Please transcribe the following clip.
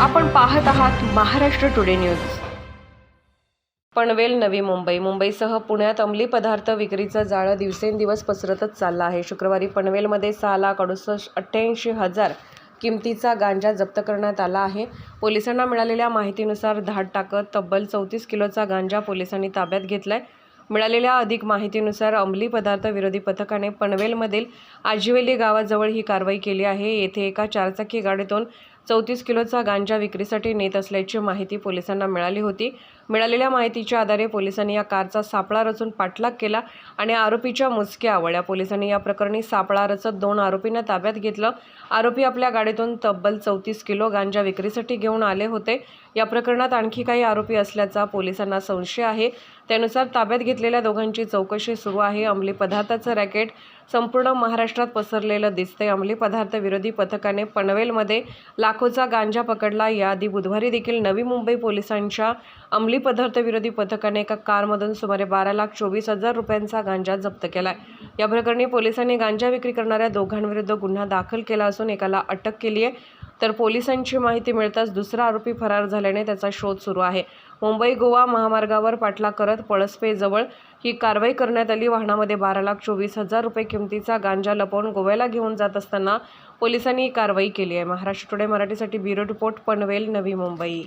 आपण पाहत आहात महाराष्ट्र टुडे न्यूज. पनवेल नवी मुंबई. मुंबईसह पुण्यात अंमली पदार्थ विक्रीचं जाळं दिवसेंदिवस पसरतच चाललं आहे. शुक्रवारी पनवेलमध्ये सहा लाख अडुसष्ट अठ्ठ्याऐंशी हजार किमतीचा गांजा जप्त करण्यात आला आहे. पोलिसांना मिळालेल्या माहितीनुसार धाड टाकत तब्बल चौतीस किलोचा गांजा पोलिसांनी ताब्यात घेतला आहे मिळालेल्या अधिक माहितीनुसार अंमली पदार्थ विरोधी पथकाने पनवेलमधील आजिवेली गावाजवळ ही कारवाई केली आहे. येथे एका चारचाकी गाडीतून चौतीस किलोचा गांजा विक्रीसाठी नेत असल्याची माहिती पोलिसांना मिळाली होती. मिळालेल्या माहितीच्या आधारे पोलिसांनी या कारचा सापळा रचून पाठलाग केला आणि आरोपीच्या मुसक्या आवळ्या. पोलिसांनी या प्रकरणी सापळा रचत दोन आरोपींना ताब्यात घेतलं. आरोपी आपल्या गाडीतून तब्बल चौतीस किलो गांजा विक्रीसाठी घेऊन आले होते. या प्रकरणात आणखी काही आरोपी असल्याचा पोलिसांना संशय आहे. त्यानुसार ताब्यात घेतलेल्या दोघांची चौकशी सुरू आहे. अंमली पदार्थाचं रॅकेट संपूर्ण महाराष्ट्रात पसरलेलं दिसतंय. अंमली पदार्थ विरोधी पथकाने पनवेलमध्ये लाखोचा गांजा पकडला. याआधी बुधवारी देखील नवी मुंबई पोलिसांच्या अंमली पदार्थ विरोधी पथकाने एका कारमधून सुमारे बारा लाख चोवीस हजार रुपयांचा गांजा जप्त केलाय. या प्रकरणी पोलिसांनी गांजा विक्री करणाऱ्या दोघांविरुद्ध गुन्हा दाखल केला असून एकाला अटक केली आहे तर पोलिसांची माहिती मिळताच दुसरा आरोपी फरार झाल्याने त्याचा शोध सुरू आहे. मुंबई गोवा महामार्गावर पाठलाग करत पळसपेजवळ ही कारवाई करण्यात आली. वाहनामध्ये बारा लाख चोवीस हजार रुपये किमतीचा गांजा लपवून गोव्याला घेऊन जात असताना पोलिसांनी ही कारवाई केली आहे. महाराष्ट्र टुडे मराठीसाठी ब्युरो रिपोर्ट पनवेल नवी मुंबई.